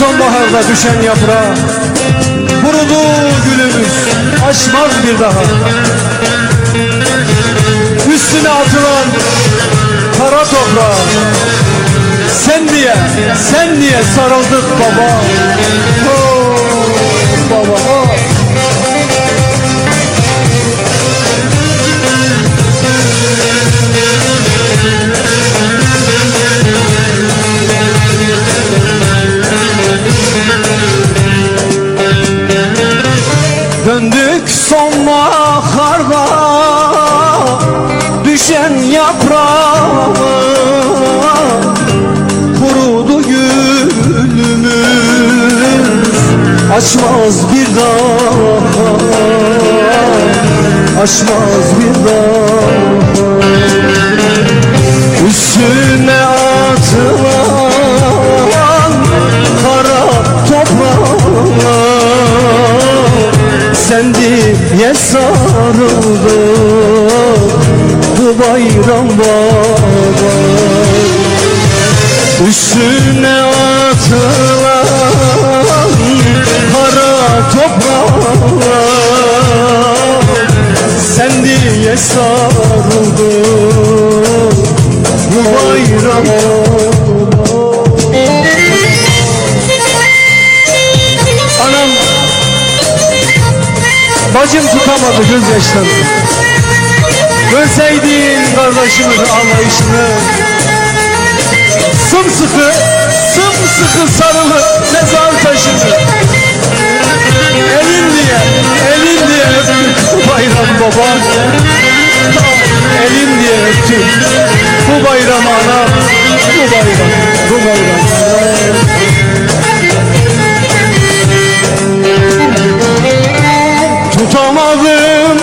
Dalımıza düşen yaprağı Kurudu gülümüz Açmaz bir daha. Üstüne atılan Kara toprağa Sen diye Sen diye sarıldık baba. Oh, Döndük sonbaharda düşen yaprağa Kurudu gülümüz. Açmaz bir daha Açmaz bir diye sarıldı bu bayram baba Üstüne atılan kara toprağa Sen diye sarıldı Bacım tutamadı gözyaşlarını Görseydin kardeşimin anlayışını. Sımsıkı, sımsıkı sarılı mezar taşını. Elin diye, elin diye öptük bu bayram baba Elin diye öptük bu bayram ana Bu bayram, bu bayram Tutamadım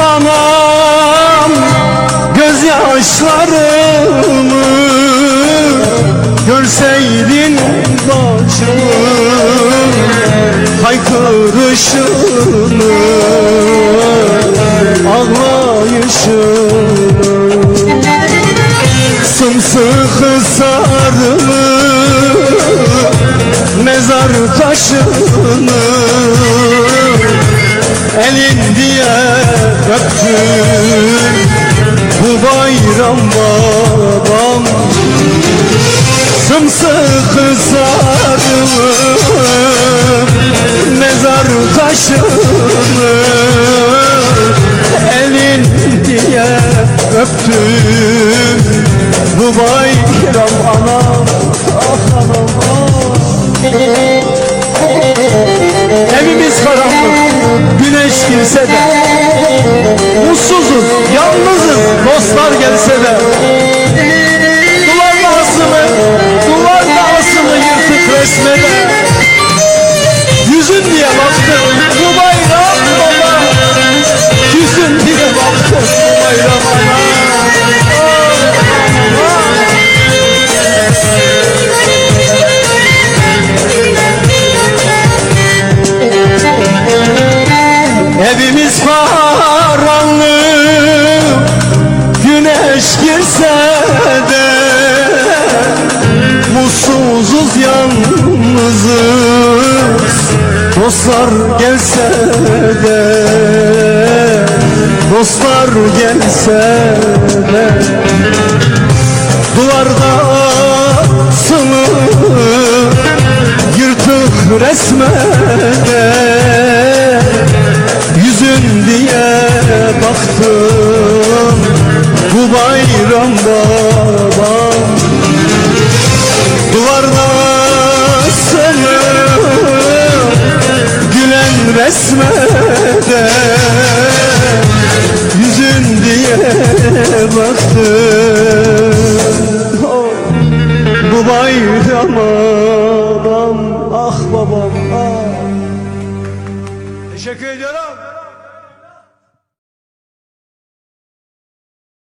anam gözyaşlarımı Görseydin bacımın haykırışını Ağlayışını. Sımsıkı sarılı mezar taşını Sımsıkı sarılı mezar taşını Elin diye öptüm bu bayram anam ah anam ah. Evimiz karanlık güneş girse de Mutsuzuz yalnızız dostlar gelse Dostlar gelse de Dostlar gelse de Teşekkür ediyorum.